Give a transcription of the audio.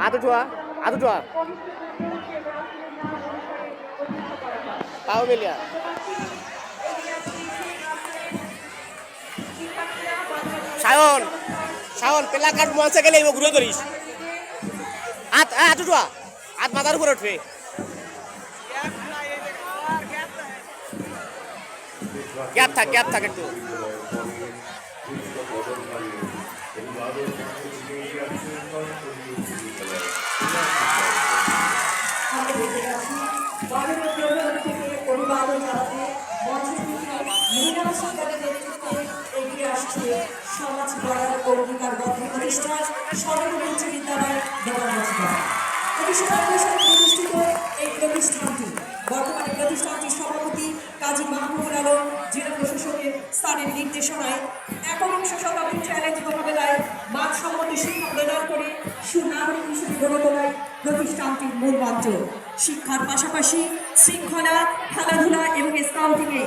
হাত উঠোয়া হাত উঠোয়া পাও মিলিয়া। সায়ন সায়ন পেলা কাঠ মঞ্চে গেলে এবার ঘুরে ধরিস। হাত হাত উঠোয়া হাত মাথার উপরে উঠবে। গ্যাপ থাক গ্যাপ থাক একটু। প্রোগ্রাম থেকে অভিবাদন জানাতে মঞ্চে এগিয়ে আসছে সমাজ গড়ার বিদ্যালয় দেবাবাসী উনিশশো নব্বই সালে প্রতিষ্ঠিত এই প্রতিষ্ঠানটি বর্তমানে প্রতিষ্ঠানটির সভাপতি কাজী মাহমুদুল আলম, জেলা প্রশাসকের স্থানের নির্দেশনায় একবিংশ শতাব্দীর চ্যালেঞ্জ প্রদান করে সুনাগরিক হিসেবে গড়ে তোলায় প্রতিষ্ঠানটির মূল মন্ত্র শিক্ষার পাশাপাশি শৃঙ্খলা, খেলাধুলা এবং স্কাউটিংয়ে